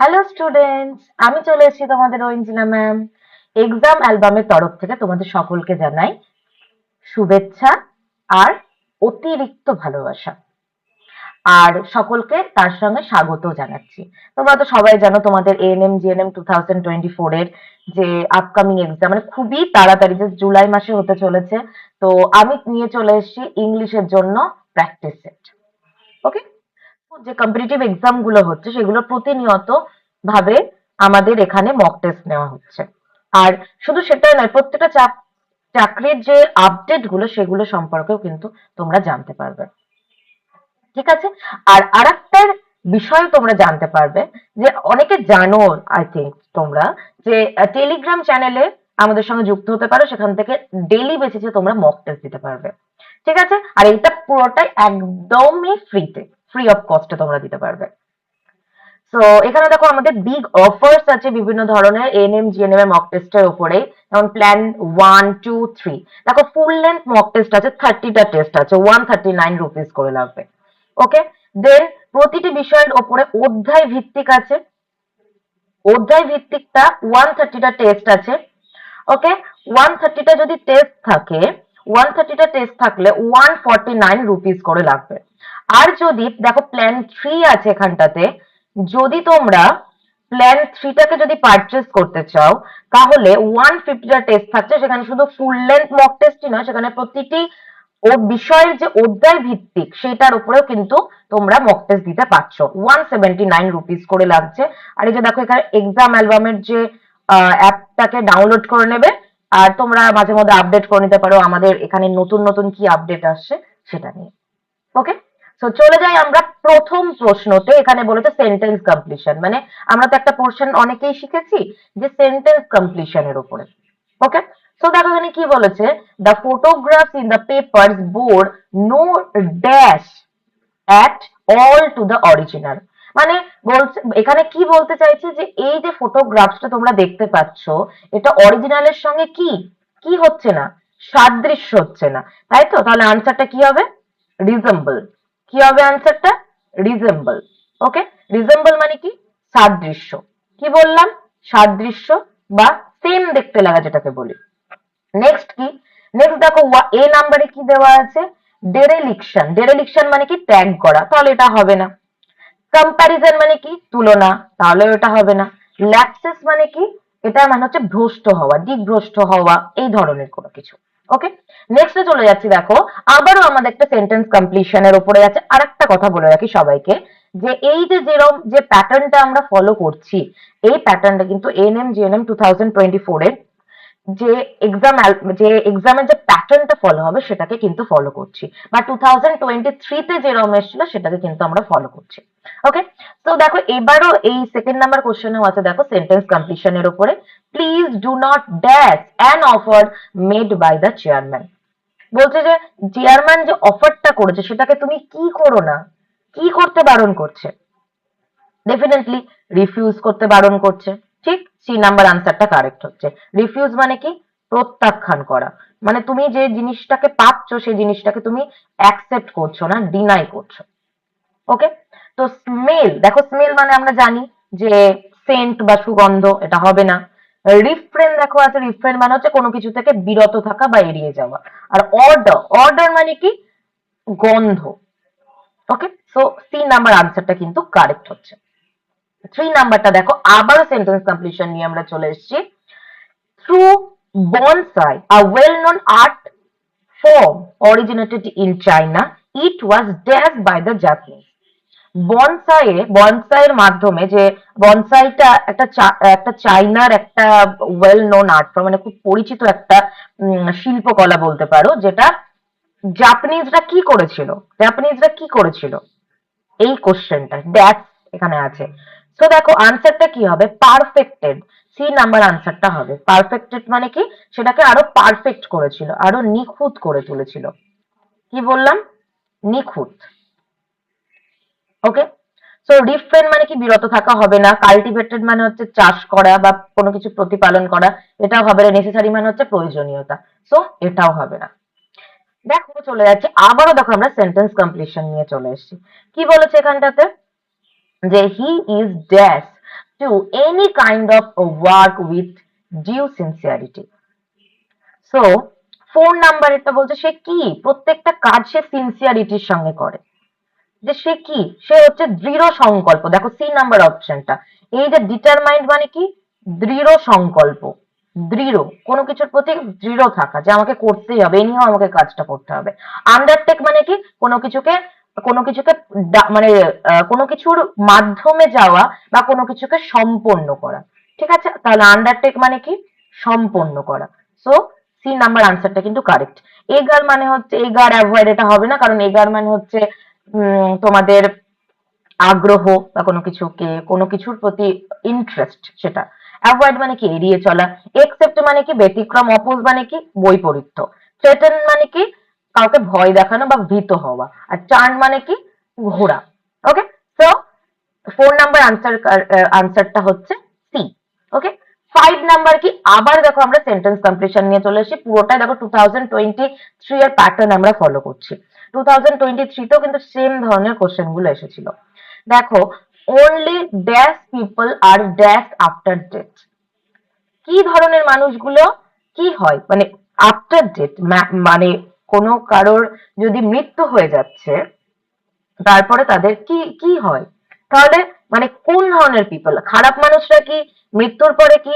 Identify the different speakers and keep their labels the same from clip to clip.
Speaker 1: Hello students আমি চলে এসেছি তোমাদের ওয়েঞ্জিনা ম্যাম এক্সাম অ্যালবামের তরফ থেকে তোমাদের সকলকে জানাই শুভেচ্ছা আর অতিরিক্ত ভালোবাসা। আর সকলকে তার সঙ্গে স্বাগত জানাচ্ছি। তোমরা তো সবাই জানো তোমাদের ANM GNM two thousand twenty four এর যে আপকামিং এক্সাম মানে খুবই তাড়াতাড়ি যে জুলাই মাসে হতে চলেছে। তো আমি নিয়ে চলে এসেছি ইংলিশের জন্য প্র্যাকটিস সেট ওকে যে কম্পিটিটিভ এক্সামগুলো হচ্ছে, সেগুলো প্রতিনিয়ত ভাবে আমাদের এখানে মক টেস্ট নেওয়া হচ্ছে। আর শুধু সেটাই নয়, প্রত্যেকটা চাক- চাকরির যে আপডেটগুলো, সেগুলো সম্পর্কেও কিন্তু তোমরা জানতে পারবে। ঠিক আছে? আর আরেকটার বিষয় তোমরা জানতে পারবে, যে অনেকে জানো আই থিঙ্ক তোমরা, যে টেলিগ্রাম চ্যানেলে আমাদের সঙ্গে যুক্ত হতে পারো, সেখান থেকে ডেলি বেসিসে তোমরা মক টেস্ট দিতে পারবে। ঠিক আছে? আর এটা পুরোটাই একদমই ফ্রিতে ফ্রি অফ কস্টে তোমরা দিতে পারবে। সো এখানে দেখো আমাদের বিগ অফার্স আছে বিভিন্ন ধরনের এনএম জিএনএম এর মক টেস্টের উপরে যেমন প্ল্যান ওয়ান টু থ্রি দেখো ফুল লেন্থ মক টেস্ট আছে থার্টিটা টেস্ট আছে ওয়ান থার্টি নাইন রুপিস করে লাগবে। ওকে দেন প্রতিটি বিষয়ের ওপরে অধ্যায় ভিত্তিক আছে। অধ্যায় ভিত্তিকটা ওয়ান থার্টিটা টেস্ট আছে। ওকে ওয়ান থার্টিটা যদি টেস্ট থাকে ওয়ান থার্টিটা টেস্ট থাকলে ওয়ান ফর্টি নাইন রুপিস করে লাগবে। আর যদি, দেখো প্ল্যান থ্রি আছে এখানটাতে, যদি তোমরা প্ল্যান থ্রিটাকে যদি পারচেস করতে চাও, তাহলে ওয়ান ফিফটিটা টেস্ট থাকছে, সেখানে শুধু ফুল লেন্থ মক টেস্টই নয়, সেখানে প্রতিটি ও বিষয়ের যে অধ্যায় ভিত্তিক, সেটার উপরেও কিন্তু তোমরা মক টেস্ট দিতে পারছ। ওয়ান সেভেন্টি নাইন রুপিস করে লাগছে। আর এই যে দেখো এখানে এক্সাম অ্যালবামের যে অ্যাপটাকে ডাউনলোড করে নেবে, আর তোমরা মাঝে মধ্যে আপডেট করে নিতে পারো, আমাদের এখানে নতুন নতুন কি আপডেট আসছে, সেটা নিয়ে। ওকে সো চলে যাই আমরা প্রথম প্রশ্নতে, এখানে বলেছে সেন্টেন্স কমপ্লিশন মানে আমরা তো একটা পোর্শন অনেকেই শিখেছি যে সেন্টেন্স কমপ্লিশনের উপরে। ওকে সো দেখো এখানে কি বলেছে? The photographs in the papers bore no dash at all to the original মানে বলছে, এখানে কি বলতে চাইছে যে এই যে ফটোগ্রাফসটা তোমরা দেখতে পাচ্ছ, এটা অরিজিনালের সঙ্গে কি? কি হচ্ছে না? সাদৃশ্য হচ্ছে না। তাই তো? তাহলে আনসারটা কি হবে? রিজেম্বল কি হবে আনসারটা রিজেম্বল ওকে রিজেম্বল মানে কি? সাদৃশ্য। কি বললাম? সাদৃশ্য বা সেম দেখতে লাগা যেটাকে বলি। নেক্সট কি? নেক্সট দেখো এ নাম্বারে কি দেওয়া আছে? ডেরেলিকশন ডেরেলিকশন মানে কি? ত্যাগ করা। তাহলে এটা হবে না। কম্প্যারিজন মানে কি? তুলনা। তাহলে এটা হবে না। ল্যাপসেস মানে কি? এটা মানে হচ্ছে ভ্রষ্ট হওয়া দিকভ্রষ্ট হওয়া, এই ধরনের কোনো কিছু। ওকে নেক্সটে চলে যাচ্ছি, দেখো। আবারও আমাদের একটা সেন্টেন্স কমপ্লিশনের উপরে আছে। আর একটা কথা বলে রাখি সবাইকে, যে এই যে যেরকম যে প্যাটার্নটা আমরা ফলো করছি, এই প্যাটার্নটা কিন্তু জিএনএম টু থাউজেন্ড টোয়েন্টি ফোরের যে এক্সাম যে এক্সামের যে প্যাটার্নটা ফলো হবে, সেটাকে কিন্তু ফলো করছি। বা টু থাউজেন্ড টোয়েন্টি থ্রিতে যেরকম এসেছিল, সেটাকে কিন্তু আমরা ফলো করছি। ওকে তো দেখো, এবারও এই সেকেন্ড নাম্বার কোশ্চেনেও আছে, দেখো সেন্টেন্স কমপ্লিশনের উপরে please do not dash an offer made by the chairman বলছে যে চেয়ারম্যান যে অফারটা করেছে, সেটাকে তুমি কি করো না? কি করতে বারণ করছে? ডেফিনেটলি রিফিউজ করতে বারণ করছে। ঠিক সি নাম্বার আনসারটা কারেক্ট হচ্ছে। রিফিউজ মানে কি? প্রত্যাখ্যান করা। মানে তুমি যে জিনিসটাকে পাচ্ছ, সেই জিনিসটাকে তুমি অ্যাকসেপ্ট করছ না ডিনাই করছ। ওকে তো স্মেল দেখো স্মেল মানে আমরা জানি যে সেন্ট বা সুগন্ধ, এটা হবে না। রিফ্রেন দেখো আছে রিফ্রেন মানে হচ্ছে কোনো কিছু থেকে বিরত থাকা বা এড়িয়ে যাওয়া। আর অর্ডার অর্ডার মানে কি? গন্ধ। ওকে সো সি নাম্বার আনসারটা কিন্তু কারেক্ট হচ্ছে। থ্রি নাম্বারটা দেখো আবারও সেন্টেন্স কমপ্লিশন নিয়ে আমরা চলে এসেছি। Through bonsai a well known art form originated in China, it was danced by the Japanese. বনসাইয়ে বনসাইয়ের মাধ্যমে যে বনসাইটা একটা একটা চাইনার একটা ওয়েল নোন আর্ট ফর্ম মানে খুব পরিচিত একটা শিল্পকলা বলতে পারো, যেটা জাপানিজরা কি করেছিল? জাপানিজরা কি করেছিল? এই কোশ্চেনটা দ্যাটস এখানে আছে। সো দেখো আনসারটা কি হবে? পারফেক্টেড সি নাম্বার আনসারটা হবে। পারফেক্টেড মানে কি? সেটাকে আরও পারফেক্ট করেছিল, আরও নিখুঁত করে তুলেছিল। কি বললাম? নিখুঁত। ওকে সো রিফ্রেন মানে কি বিরত থাকা হবে না। কাল্টিভেটেড মানে হচ্ছে চাষ করা বা কোনো কিছু প্রতিপালন করা। এটাও হবে না। নেসেসারি মানে হচ্ছে প্রয়োজনীয়তা। সো এটাও হবে না। দেখো, চলে যাচ্ছে। আবারও দেখো আমরা সেন্টেন্স কমপ্লিশন নিয়ে চলে এসেছি। কি বলেছে এখানটাতে? যে he is dash to any kind of work with due sincerity. So four number এটা বলছে, সে কি? প্রত্যেকটা কাজ সে সিনসিয়ারিটির সঙ্গে করে। যে সে কি? সে হচ্ছে দৃঢ় সংকল্প। দেখো সি নাম্বার অপশনটা এই যে ডিটারমাইন্ড মানে কি? দৃঢ় সংকল্প। দৃঢ়। কোনো কিছুর প্রতি দৃঢ় থাকা। যে আমাকে করতেই হবে এনিও আমাকে কাজটা করতে হবে। আন্ডারটেক মানে কি? কোনো কিছুকে কোনো কিছুকে মানে কোনো কিছুর মাধ্যমে যাওয়া বা কোনো কিছুকে সম্পন্ন করা। ঠিক আছে? তাহলে আন্ডারটেক মানে কি? সম্পন্ন করা। সো সি নাম্বার আনসারটা কিন্তু কারেক্ট এগার মানে হচ্ছে, এগার অ্যাভয়েড এটা হবে না, কারণ এগার মানে হচ্ছে তোমাদের আগ্রহ বা কোনো কিছুকে, কোনো কিছুর প্রতি ইন্টারেস্ট সেটা। অ্যাভয়েড মানে কি? এড়িয়ে চলা। একসেপ্ট মানে কি? ব্যতিক্রম অপোজ মানে কি? বৈপরীত্য। থ্রেটেন মানে কি? কাউকে ভয় দেখানো বা ভীত হওয়া। আর চার্ন মানে কি? ঘোরা। Okay so four number answer আনসারটা হচ্ছে সি ওকে ফাইভ নাম্বার কি? আবার দেখো আমরা সেন্টেন্স কমপ্লিশন নিয়ে চলে এসেছি। পুরোটাই দেখো টু থাউজেন্ড টোয়েন্টি থ্রি এর প্যাটার্ন আমরা ফলো করছি। টু কিন্তু সেম ধরনের কোশ্চেনগুলো এসেছিল। দেখো only dash people are dash after death কি ধরনের মানুষগুলো, কি হয়? মানে আফটার ডেথ মানে কোনো কারোর যদি মৃত্যু হয়ে যাচ্ছে, তারপরে তাদের কি কি হয়? তাহলে মানে কোন ধরনের পিপল খারাপ মানুষরা কি মৃত্যুর পরে কি,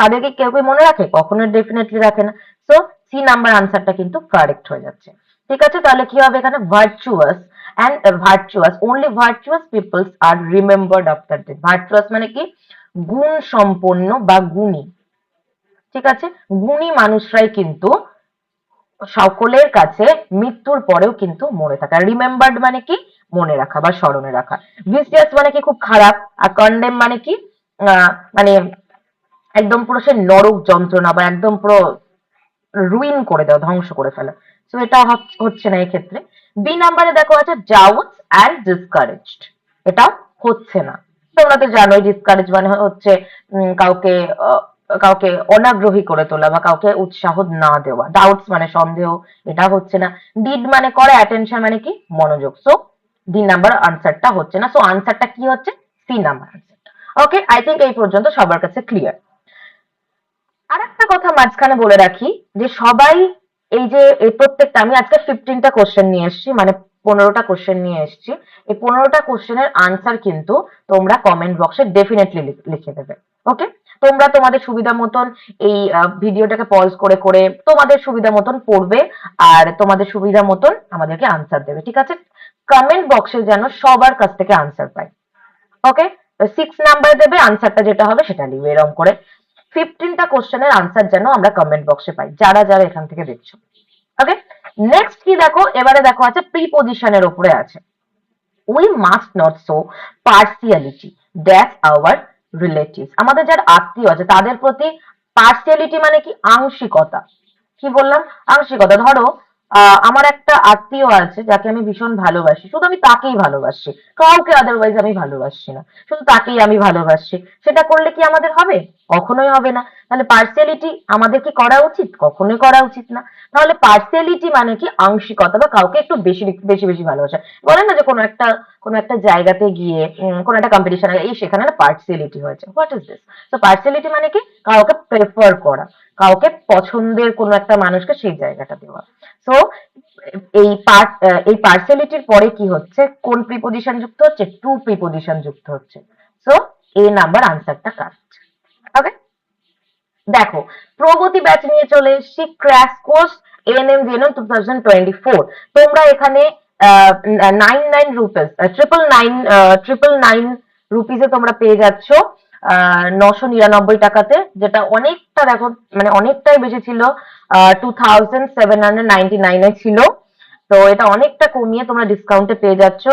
Speaker 1: তাদেরকে কেউ কেউ মনে রাখে? কখনো ডেফিনেটলি রাখে না। সো সি নাম্বার আনসারটা কিন্তু কারেক্ট হয়ে যাচ্ছে। ঠিক আছে? তাহলে কি হবে এখানে? Virtuous and virtuous only virtuous peoples are remembered after death virtuous মানে কি? গুণ সম্পন্ন বা গুণী। ঠিক আছে? গুণী মানুষরাই কিন্তু সকলের কাছে মৃত্যুর পরেও কিন্তু মনে থাকা। রিমেম্বার্ড মানে কি? মনে রাখা বা স্মরণে রাখা। ভিসিয়াস মানে কি? খুব খারাপ। আর কন্ডেম মানে কি? মানে একদম পুরো সে নরক যন্ত্রণা বা একদম পুরো রুইন করে দেওয়া ধ্বংস করে ফেলা। তো এটা হচ্ছে না এক্ষেত্রে। বি নাম্বারে দেখো আছে ডাউটস অ্যান্ড ডিসকারেজড এটা হচ্ছে না। তোমরা তো জানোই ডিসকারেজ মানে হচ্ছে কাউকে কাউকে অনাগ্রহী করে তোলা বা কাউকে উৎসাহ না দেওয়া। ডাউটস মানে সন্দেহ, এটা হচ্ছে না। ডিড মানে করে অ্যাটেনশন মানে কি? মনোযোগ। সো ডি নাম্বার আনসারটা হচ্ছে না। সো আনসারটা কি হচ্ছে? C number answer okay I think এই পর্যন্ত সবার কাছে ক্লিয়ার আর একটা কথা মাঝখানে বলে রাখি, যে সবাই এই যে, এই প্রত্যেকটা, আমি আজকে ফিফটিনটা কোশ্চেন নিয়ে এসেছি মানে পনেরোটা কোশ্চেন নিয়ে এসেছি। এই পনেরোটা কোশ্চেনের আনসার কিন্তু তোমরা কমেন্ট বক্সে ডেফিনেটলি লিখে দেবে ওকে তোমরা তোমাদের সুবিধা মতন এই ভিডিওটাকে পজ করে করে তোমাদের সুবিধা মতন পড়বে আর তোমাদের সুবিধা মতন আমাদেরকে আনসার দেবে, ঠিক আছে? কমেন্ট বক্সে যেন সবার কাছ থেকে আনসার পাই ওকে সিক্স নাম্বার দেবে আনসারটা যেটা হবে সেটা লিখবে এরকম করে। ফিফটিনটা কোশ্চেনের আনসার যেন আমরা কমেন্ট বক্সে পাই, যারা যারা এখান থেকে দেখছ। ওকে নেক্সট কি দেখো? এবারে দেখো আছে প্রিপোজিশনের উপরে আছে। We must not show partiality that our relatives আমাদের যার আত্মীয় আছে, তাদের প্রতি পার্সিয়ালিটি মানে কি? আংশিকতা। কি বললাম? আংশিকতা। ধরো আমার একটা আত্মীয় আছে যাকে আমি ভীষণ ভালোবাসি। শুধু আমি তাকেই ভালোবাসি। কাউকে আদারওয়াইজ আমি ভালোবাসি না। শুধু তাকেই আমি ভালোবাসি। সেটা করলে কি আমাদের হবে? কখনোই হবে না। তাহলে পার্সিয়ালিটি আমাদের কি করা উচিত? কখনোই করা উচিত না। তাহলে পার্সিয়ালিটি মানে কি? আংশিকতা বা কাউকে একটু বেশি বেশি বেশি ভালোবাসা। বলে না যে কোনো একটা কোনো একটা জায়গাতে গিয়ে কোনো একটা কম্পিটিশন এই সেখানে না পার্সিয়ালিটি হয়েছে। হোয়াট ইজ দিস তো পার্সিয়ালিটি মানে কি? কাউকে প্রেফার করা। কাউকে পছন্দের কোনো একটা মানুষকে সেই জায়গাটা দেওয়া। সো এই পার্ট এই পার্সিয়ালিটির পরে কি হচ্ছে? কোন প্রিপোজিশন যুক্ত হচ্ছে? টু প্রিপোজিশন যুক্ত হচ্ছে। সো এ নাম্বার আনসারটা ওকে দেখো, প্রগতি ব্যাচ নিয়ে চলে এসেছি crash course ANM GNM two তোমরা এখানে nine nine rupees triple nine triple nine রুপিসে তোমরা পেয়ে যাচ্ছ নশো নিরানব্বই টাকাতে, যেটা অনেকটা দেখো মানে অনেকটাই বেশি ছিল two thousand seven hundred ninety নাইনে ছিল। তো এটা অনেকটা কমিয়ে তোমরা ডিসকাউন্টে পেয়ে যাচ্ছ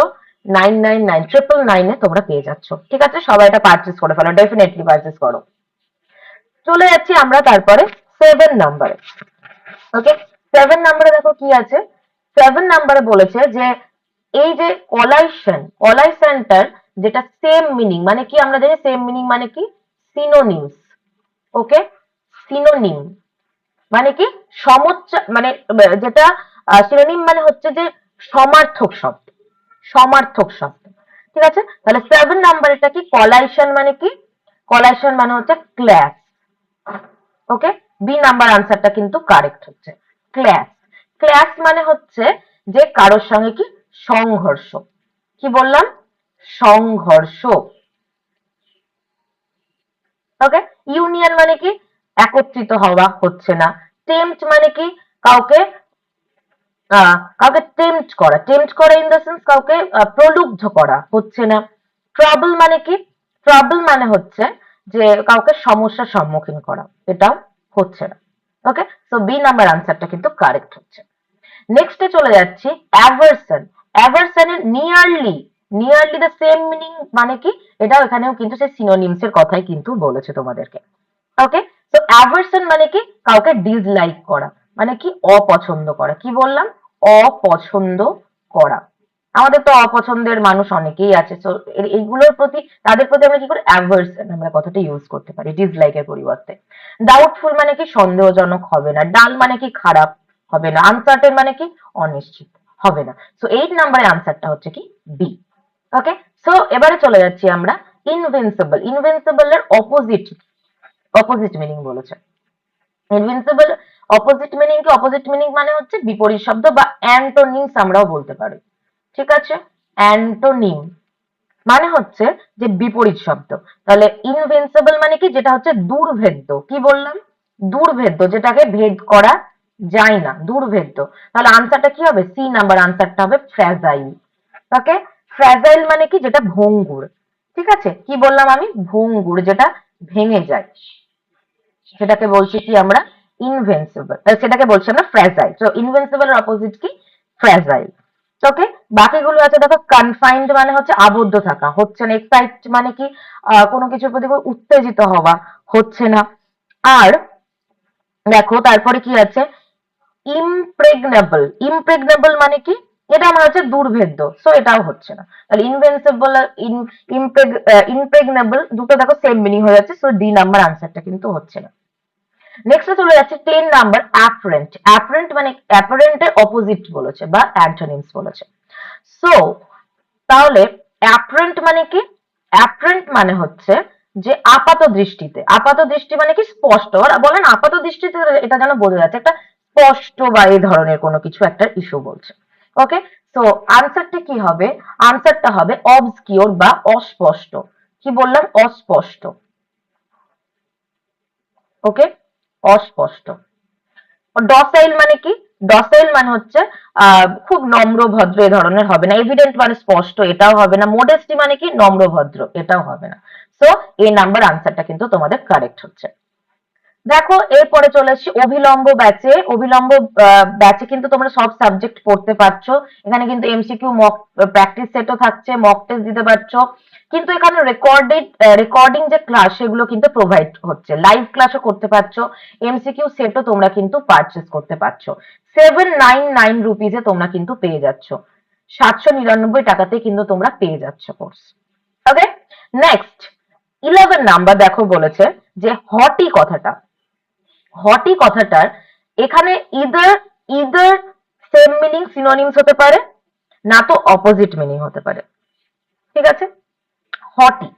Speaker 1: নাইন নাইন নাইন ট্রিপল নাইনে তোমরা পেয়ে যাচ্ছ। ঠিক আছে? সবাই এটা পারচেস করে ফেলো ডেফিনেটলি পারচেস করো। চলে যাচ্ছি আমরা তারপরে সেভেন নাম্বারে ওকে সেভেন নাম্বারে দেখো কি আছে? সেভেন নাম্বারে বলেছে যে, এই যে কলাইশন কলাইশনটার যেটা সেম মিনিং মানে কি আমরা জানি সেম মিনিং মানে কি? সিনোনিমস ওকে সিনোনিম মানে কি? সমচ্চা মানে যেটা সিনোনিম মানে হচ্ছে যে সমার্থক শব্দ। সমার্থক শব্দ। ঠিক আছে? তাহলে সেভেন নাম্বার এটা কি কলাইশন মানে কি? কলাইশন মানে হচ্ছে ক্ল্যাশ ওকে বি নাম্বার আনসারটা কিন্তু কারেক্ট হচ্ছে। ক্ল্যাশ ক্ল্যাশ মানে হচ্ছে যে কারোর সঙ্গে কি? সংঘর্ষ। কি বললাম? সংঘর্ষ। ওকে ইউনিয়ন মানে কি? একত্রিত হওয়া হচ্ছে না। টেম্পট মানে কি? কাউকে কাউকে টেম্পট করা। টেম্পট করা ইন দ্য সেন্স কাউকে প্রলুব্ধ করা হচ্ছে না। ট্রাবল মানে কি? ট্রাবল মানে হচ্ছে যে কাউকে সমস্যার সম্মুখীন করা এটাও হচ্ছে না। ওকে সো বি নাম্বার আনসারটা কিন্তু কারেক্ট হচ্ছে। নেক্সটে চলে যাচ্ছি aversion অ্যাভারসনের nearly nearly the same meaning মানে কি? এটাও এখানেও কিন্তু সেই সিনোনিমস এর কথাই কিন্তু বলেছে তোমাদেরকে। ওকে তো অ্যাভারসন মানে কি? কাউকে ডিসলাইক করা। মানে কি? অপছন্দ করা। কি বললাম? অপছন্দ করা। আমাদের তো অপছন্দের মানুষ অনেকেই আছে তো এইগুলোর প্রতি, তাদের প্রতি আমরা কি করে? অ্যাভার্সন আমরা কথাটা ইউজ করতে পারি? ডিসলাইকের পরিবর্তে। ডাউটফুল মানে কি? সন্দেহজনক হবে না। ডাল মানে কি? খারাপ হবে না। আনসার্টেন মানে কি? অনিশ্চিত হবে না। সো এইট নাম্বারের আনসারটা হচ্ছে কি? বি ওকে সো এবারে চলে যাচ্ছি আমরা ইনভিনসিবল ইনভিনসিবল এর অপোজিট অপোজিট মিনিং বলেছে। ইনভিনসিবল অপোজিট মিনিং কি? অপোজিট মিনিং মানে হচ্ছে বিপরীত শব্দ বা অ্যান্টোনিমস আমরাও বলতে পারি। ঠিক আছে? অ্যান্টোনিম মানে হচ্ছে যে বিপরীত শব্দ। তাহলে ইনভিনসিবল মানে কি? যেটা হচ্ছে দুর্ভেদ্য। কি বললাম? দুর্ভেদ্য, যেটাকে ভেদ করা যায় না। দুর্ভেদ্য। তাহলে আনসারটা কি হবে? সি নাম্বার আনসারটা হবে ফ্র্যাজাইল ওকে ফ্র্যাজাইল মানে কি? যেটা ভঙ্গুর। ঠিক আছে? কি বললাম আমি? ভঙ্গুর, যেটা ভেঙে যায়। সেটাকে বলছি কি আমরা? ইনভেন্সিবল সেটাকে বলছি আমরা ফ্র্যাজাইল তো ইনভেন্সিবল অপোজিট কি? ফ্র্যাজাইল ওকে বাকিগুলো আছে, দেখো কনফাইন্ড মানে হচ্ছে আবদ্ধ থাকা, হচ্ছে না এক্সাইট মানে কি কোনো কিছুর প্রতি উত্তেজিত হওয়া হচ্ছে না। আর দেখো, তারপরে কি আছে? ইমপ্রেগনেবল ইমপ্রেগনেবল মানে কি? এটা আমার হচ্ছে দুর্ভেদ্য সো এটাও হচ্ছে না। তাহলে ইনভেন্সিবল ইমপ্রেগনেবল দুটো দেখো সেম মিনিং হয়ে যাচ্ছে সো ডি নাম্বার আনসারটা কিন্তু হচ্ছে না। নেক্সট চলে যাচ্ছে টেন নাম্বার অ্যাপারেন্ট অ্যাপারেন্ট মানে অ্যাপারেন্টের অপোজিট বলেছে বা অ্যান্টোনিমস বলেছে। সো তাহলে অ্যাপারেন্ট মানে কি? অ্যাপারেন্ট মানে হচ্ছে যে আপাত দৃষ্টিতে। আপাত দৃষ্টি মানে কি? স্পষ্ট। বলেন আপাত দৃষ্টিতে এটা যেন বোঝা যাচ্ছে। একটা স্পষ্ট বা এই ধরনের কোনো কিছু একটা ইস্যু বলছে। ওকে তো আনসারটা কি হবে? আনসারটা হবে অবসকিওর বা অস্পষ্ট। কি বললাম? অস্পষ্ট। ওকে অস্পষ্ট। ডসাইল মানে কি? ডসাইল মানে হচ্ছে খুব নম্র ভদ্র এ ধরনের হবে না। এভিডেন্ট মানে স্পষ্ট, এটাও হবে না। মোডেস্টি মানে কি? নম্র ভদ্র, এটাও হবে না। সো এই নাম্বার আনসারটা কিন্তু তোমাদের কারেক্ট হচ্ছে। দেখো, এরপরে চলে আসছি অভিলম্ব ব্যাচে অভিলম্ব ব্যাচে কিন্তু তোমরা সব সাবজেক্ট পড়তে পারছ। এখানে কিন্তু এমসিকিউ মক প্র্যাকটিস সেটও থাকছে মক টেস্ট দিতে পারছ। কিন্তু এখানে রেকর্ডেড রেকর্ডিং যে ক্লাস সেগুলো কিন্তু প্রোভাইড হচ্ছে। লাইভ ক্লাসও করতে পারছ এমসিকিউ সেটও তোমরা কিন্তু পারচেস করতে পারছ। সেভেন নাইন নাইন রুপিজে তোমরা কিন্তু পেয়ে যাচ্ছ। সাতশো নিরানব্বই টাকাতে কিন্তু তোমরা পেয়ে যাচ্ছ course okay next eleven number দেখো বলেছে যে হটি কথাটা। হটি কথাটার এখানে either either same meaning synonyms হতে পারে, না তো অপোজিট মিনিং হতে পারে। ঠিক আছে? হটি।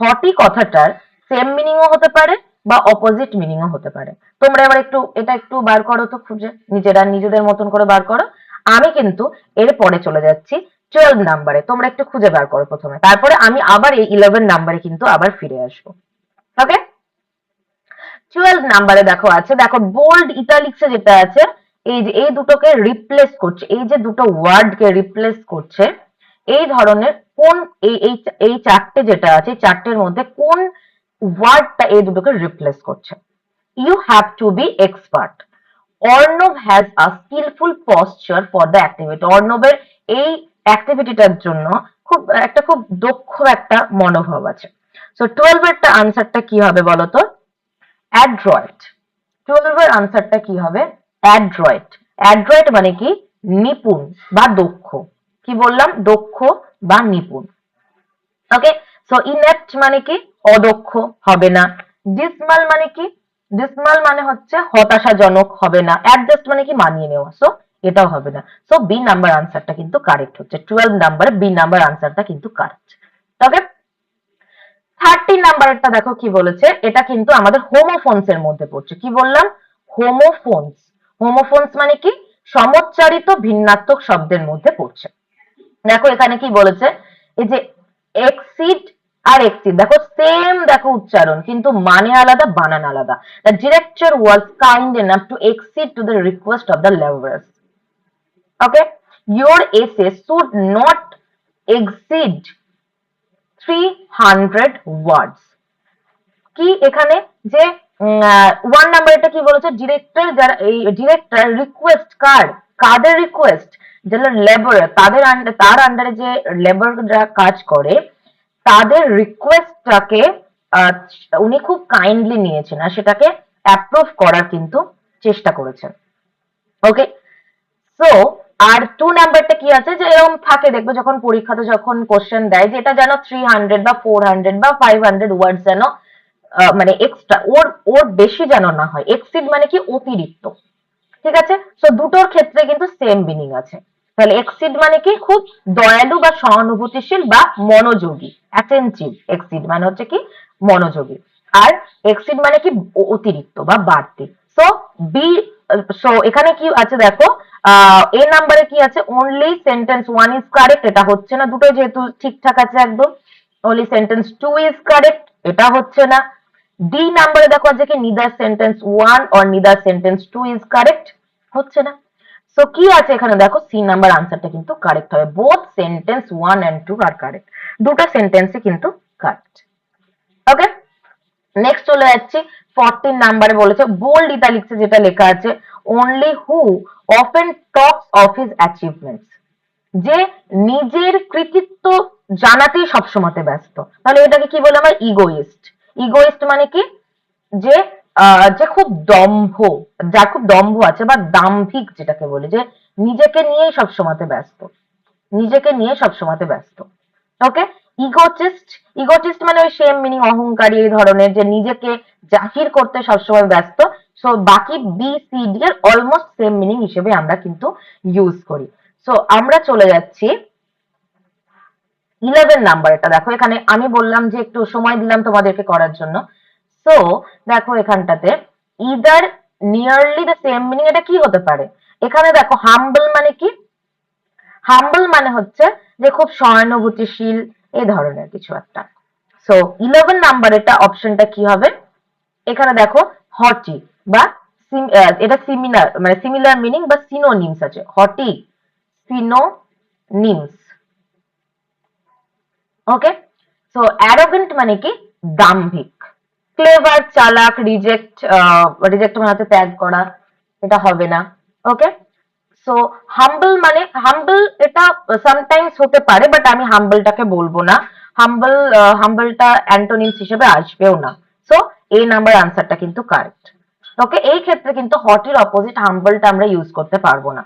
Speaker 1: হটি কথাটার সেম মিনিংও হতে পারে বা অপোজিট মিনিংও হতে পারে। তোমরা এবার একটু, এটা একটু বার করো তো খুঁজে, নিজেরা নিজেদের মতন করে বার করো। আমি কিন্তু এর পরে চলে যাচ্ছি টুয়েলভ নাম্বারে তোমরা একটু খুঁজে বার করো প্রথমে। তারপরে আমি আবার এই ইলেভেন নাম্বারে কিন্তু আবার ফিরে আসব। ওকে টুয়েলভ নাম্বারে দেখো আছে, দেখো বোল্ড ইটালিক্সে যেটা আছে, এই যে, এই দুটোকে রিপ্লেস করছে, এই যে দুটো ওয়ার্ডকে রিপ্লেস করছে, এই ধরনের কোন এই এই চারটে যেটা আছে চারটের মধ্যে কোন ওয়ার্ডটা এই দুটোকে রিপ্লেস করছে? You have to be expert Arnab has a skillful posture for the activity অর্ণবের এই অ্যাক্টিভিটিটার জন্য খুব, একটা খুব দক্ষ একটা মনোভাব আছে। সো টুয়েলভ এরটা আনসারটা কি হবে বলতো? অ্যাড্রয়েড টুয়েলভ এর আনসারটা কি হবে? অ্যাড্রয়েড অ্যাড্রয়েড মানে কি? নিপুণ বা দক্ষ। কি বললাম? দক্ষ বা নিপুণ। ওকে সো ইনেপ্ট মানে কি? অদক্ষ হবে না। ডিসমাল মানে কি? ডিসমাল মানে হচ্ছে হতাশাজনক হবে না। অ্যাডজাস্ট মানে কি? মানিয়ে নেওয়া। সো এটাও হবে না। সো বি নাম্বার আনসারটা কিন্তু কারেক্ট হচ্ছে। টুয়েলভ নাম্বার বি নাম্বার আনসারটা কিন্তু কারেক্ট ওকে থার্টি নাম্বারেরটা দেখো কি বলেছে? এটা কিন্তু আমাদের হোমোফোনস এর মধ্যে পড়ছে। কি বললাম? হোমোফোনস হোমোফোনস মানে কি? সমচ্চারিত ভিন্নাত্মক শব্দের মধ্যে পড়ছে। দেখো এখানে কি বলেছে? এই যে এক্সিড আর এক্সিড দেখো সেম দেখো উচ্চারণ, কিন্তু মানে আলাদা, বানান আলাদা। The director was kind enough to exceed to the request of the labourers okay your essay should not exceed 300 words. কি এখানে? যে ওয়ান নাম্বার এটা কি বলেছে? ডিরেক্টর যারা, এই ডিরেক্টর রিকোয়েস্ট কার? কাদের রিকোয়েস্ট যারা লেবার তাদের তার আন্ডারে যে লেবাররা কাজ করে, তাদের রিকোয়েস্টটাকে উনি খুব কাইন্ডলি নিয়েছেন আর সেটাকে অ্যাপ্রুভ করার কিন্তু চেষ্টা করেছেন। ওকে সো আর টু নাম্বারটা কি আছে? যে এরকম থাকে, দেখবে যখন পরীক্ষাতে যখন কোশ্চেন দেয়, যে এটা যেন থ্রি হান্ড্রেড বা ফোর হান্ড্রেড বা ফাইভ হান্ড্রেড ওয়ার্ড যেন মানে এক্সট্রা ওর ওর বেশি যেন না হয়। এক্সিড মানে কি অতিরিক্ত। ঠিক আছে? সো দুটোর ক্ষেত্রে কিন্তু সেম মিনিং আছে। তাহলে এক্সিড মানে কি? খুব দয়ালু বা সহানুভূতিশীল বা মনোযোগী অ্যাটেন্টিভ এক্সিড মানে হচ্ছে কি? মনোযোগী। আর এক্সিড মানে কি? অতিরিক্ত বা বাড়তি। সো বি সো এখানে কি আছে দেখো? এ নাম্বারে কি আছে? Only sentence one is correct এটা হচ্ছে না। দুটোই যেহেতু ঠিকঠাক আছে একদম। Only sentence two is correct এটা হচ্ছে না। ডি নাম্বারে দেখো আছে কি? Neither sentence one or neither sentence two is correct হচ্ছে না। সো কি আছে এখানে? দেখো সি নাম্বার আনসারটা কিন্তু কারেক্ট হবে। Both sentence one and two are correct দুটো সেন্টেন্সই কিন্তু কারেক্ট ওকে নেক্সট চলে যাচ্ছি। ফোরটিন নাম্বারে বলেছে বোল্ড ইতালিক্সে যেটা লেখা আছে only who often talks of his achievements যে নিজের কৃতিত্ব জানাতেই সবসময় ব্যস্ত। তাহলে এটাকে কি বলে আমরা? ইগোইস্ট ইগোইস্ট মানে কি? যে যে খুব দম্ভ যার খুব দম্ভ আছে বা দাম্ভিক যেটাকে বলে, যে নিজেকে নিয়েই সবসময় ব্যস্ত। নিজেকে নিয়ে সবসময় ব্যস্ত। ওকে ইগোচিস্ট ইগোচিস্ট মানে ওই সেম মিনিং অহংকারী, এই ধরনের, যে নিজেকে জাহির করতে সবসময় ব্যস্ত। সো বাকি বি সি ডি এর অলমোস্ট সেম মিনিং হিসেবে আমরা কিন্তু ইউজ করি। সো আমরা চলে যাচ্ছি ইলেভেন নাম্বার এটা দেখো, এখানে আমি বললাম যে একটু সময় দিলাম তোমাদেরকে করার জন্য। সো দেখো এখানটাতে either nearly the same meaning এটা কি হতে পারে? এখানে দেখো হাম্বল মানে কি? হাম্বল মানে হচ্ছে যে খুব সহানুভূতিশীল, এই ধরনের কিছু একটা। সো ইলেভেন নাম্বার এটা অপশনটা কি হবে? এখানে দেখো হটি বা এটা সিমিলার মানে সিমিলার মিনিং বা সিনোনিমস আছে। Haughty synonyms okay so arrogant মানে কি? দাম্ভিক। ক্লেভার চালাক রিজেক্ট রিজেক্ট মানে হচ্ছে ত্যাগ করা, এটা হবে না ওকে সো হাম্বল মানে হাম্বল এটা সামটাইমস হতে পারে বাট আমি হাম্বলটাকে বলব না। হাম্বল হাম্বলটা অ্যান্টোনিমস হিসেবে আসবেও না। সো এই নাম্বার আনসারটা কিন্তু কারেক্ট ওকে এই ক্ষেত্রে কিন্তু হটির অপোজিট হাম্বলটা আমরা ইউজ করতে পারব না।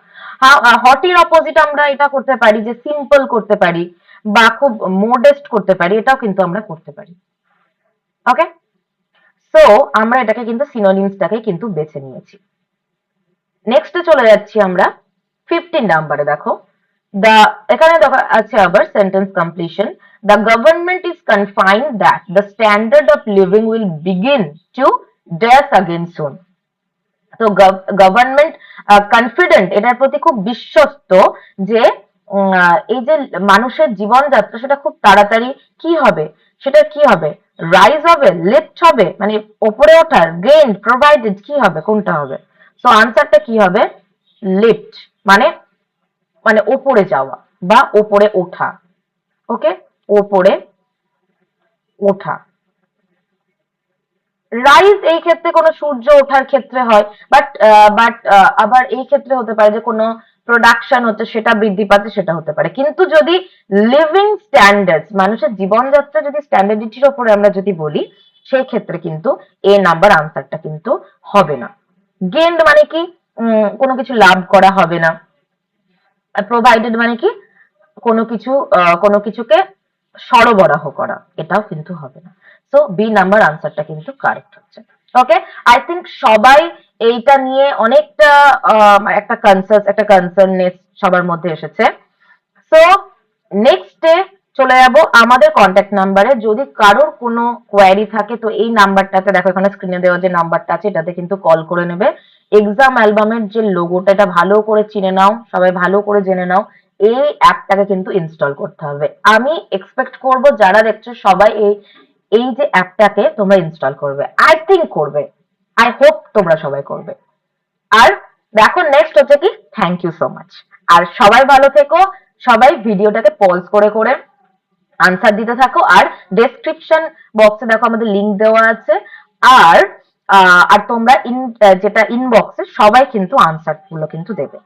Speaker 1: হটির অপোজিট আমরা এটা করতে পারি যে সিম্পল করতে পারি, বা খুব মোডেস্ট করতে পারি, এটাও কিন্তু আমরা করতে পারি। ওকে সো আমরা এটাকে কিন্তু সিনোনিমসটাকে কিন্তু বেছে নিয়েছি। নেক্সটে চলে যাচ্ছি আমরা ফিফটিন নাম্বারে দেখো। The, এখানে দেখা আছে আবার sentence completion the government is confine that the standard of living will begin to dress again soon তো গভর্নমেন্ট কনফিডেন্ট এটার প্রতি খুব বিশ্বস্ত যে এই যে মানুষের জীবনযাত্রা, সেটা খুব তাড়াতাড়ি কি হবে? সেটা কি হবে? রাইজ হবে লিফট হবে মানে ওপরে ওঠার গেইন প্রোভাইডেড কি হবে, কোনটা হবে? সো আনসারটা কি হবে? লিফট মানে মানে ওপরে যাওয়া বা ওপরে ওঠা ওকে ওপরে ওঠা। রাইজ এই ক্ষেত্রে কোনো সূর্য ওঠার ক্ষেত্রে হয় বাট বাট আবার এই ক্ষেত্রে হতে পারে যে কোনো প্রোডাকশন হচ্ছে, সেটা বৃদ্ধি পাচ্ছে, সেটা হতে পারে। কিন্তু যদি লিভিং স্ট্যান্ডার্ডস মানুষের জীবনযাত্রা যদি স্ট্যান্ডার্ডিটির ওপরে আমরা যদি বলি, সেই ক্ষেত্রে কিন্তু এ নাম্বার আনসারটা কিন্তু হবে না। গেন্ড মানে কি? কোনো কিছু লাভ করা হবে না। প্রোভাইডেড মানে কি? কোনো কিছু কোনো কিছুকে সরবরাহ করা, এটাও কিন্তু হবে না। সো বি নাম্বার আনসারটা কিন্তু কারেক্ট হচ্ছে। ওকে আই থিঙ্ক সবাই এইটা নিয়ে অনেকটা একটা কনসার্স একটা কনসার্ননেস সবার মধ্যে এসেছে। সো নেক্সট ডে চলে যাব আমাদের কন্ট্যাক্ট নাম্বারে যদি কারোর কোনো কোয়ারি থাকে, তো এই নাম্বারটাতে দেখো, এখানে স্ক্রিনে দেওয়া যে নাম্বারটা আছে, এটাতে কিন্তু কল করে নেবে। এক্সাম অ্যালবামের যে লোগোটা এটা ভালো করে চিনে নাও, সবাই ভালো করে জেনে নাও। এই অ্যাপটাকে কিন্তু ইনস্টল করতে হবে। আমি এক্সপেক্ট করব, যারা দেখছ সবাই এই এই যে অ্যাপটাকে তোমরা ইনস্টল করবে। আই থিঙ্ক করবে। আই হোপ তোমরা সবাই করবে। আর দেখো নেক্সট হচ্ছে কি? থ্যাংক ইউ সো মাচ আর সবাই ভালো থেকো। সবাই ভিডিওটাকে পজ করে করে আনসার দিতে থাকো। আর ডেসক্রিপশন বক্সে দেখো আমাদের লিংক দেওয়া আছে। আর আর তোমরা ইন যেটা ইনবক্সে সবাই কিন্তু আনসারগুলো কিন্তু দেবে।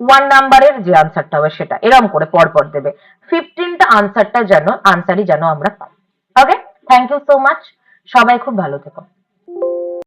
Speaker 1: ওয়ান নাম্বারের যে আনসারটা হবে সেটা এরকম করে পরপর দেবে। ফিফটিনটা আনসারটা যেন আনসারই যেন আমরা পাই। Okay thank you so much সবাই খুব ভালো থেকো।